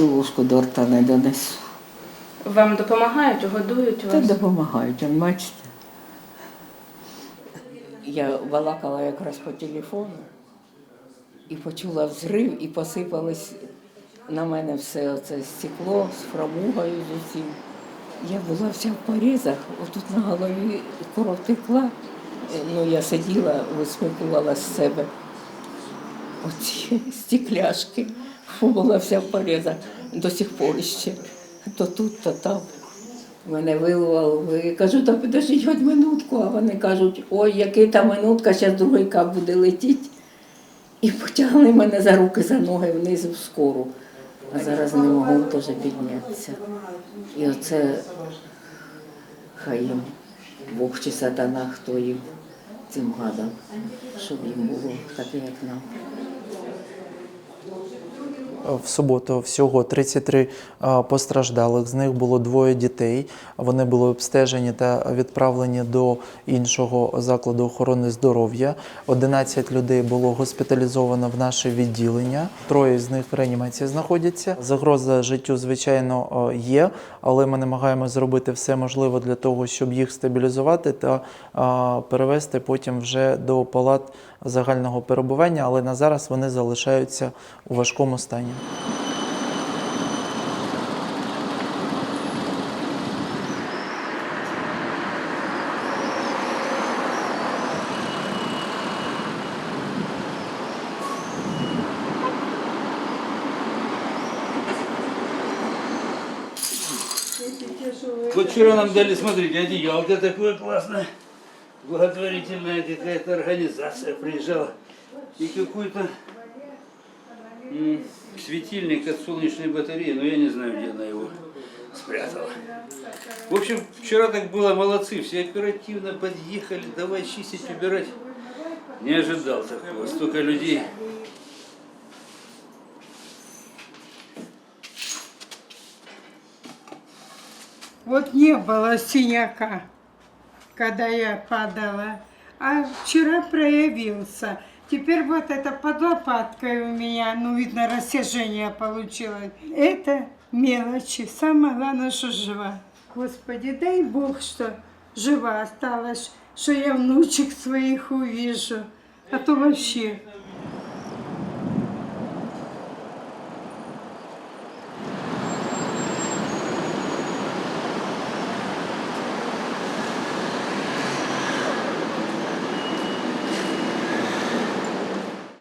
і ложку до рта не донесу. Вам допомагають, годують Та вас? допомагають, он, бачите. Я балакала якраз по телефону і почула взрив, і посипалось на мене все це стекло з фрамугою з усім. Я була вся в порізах, отут на голові кров текла. Ну, я сиділа, висмикувала з себе оці стекляшки. Була вся в порізах до сих пор ще. То тут, то там. Мене вилували. Я кажу, та підождіть хоч минутку, а вони кажуть, ой, який там минутка, зараз другий кап буде летіти. І потягли мене за руки, за ноги вниз в скору. А зараз не можу теж піднятися. І оце хай їм Бог чи сатана, хто їм цим гадав, щоб їм було таке, як нам. В суботу всього 33 а, постраждалих, з них було двоє дітей. Вони були обстежені та відправлені до іншого закладу охорони здоров'я. 11 людей було госпіталізовано в наше відділення. Троє з них в реанімації знаходяться. Загроза життю, звичайно, є, але ми намагаємося зробити все можливе для того, щоб їх стабілізувати та перевести потім вже до палат загального перебування. Але на зараз вони залишаються у важкому стані. Вот вчера нам дали, смотрите, одеялко такое классное. Благотворительная какая-то организация приезжала. И какой-то м, светильник от солнечной батареи, но я не знаю, где она его спрятала. В общем, вчера так было, молодцы, все оперативно подъехали, давай чистить, убирать. Не ожидал такого, столько людей. Вот не было синяка, когда я падала. А вчера проявился. Теперь вот это под лопаткой у меня, ну, видно, растяжение получилось. Это мелочи. Самое главное, что жива. Господи, дай Бог, что жива осталась, что я внучек своих увижу. А то вообще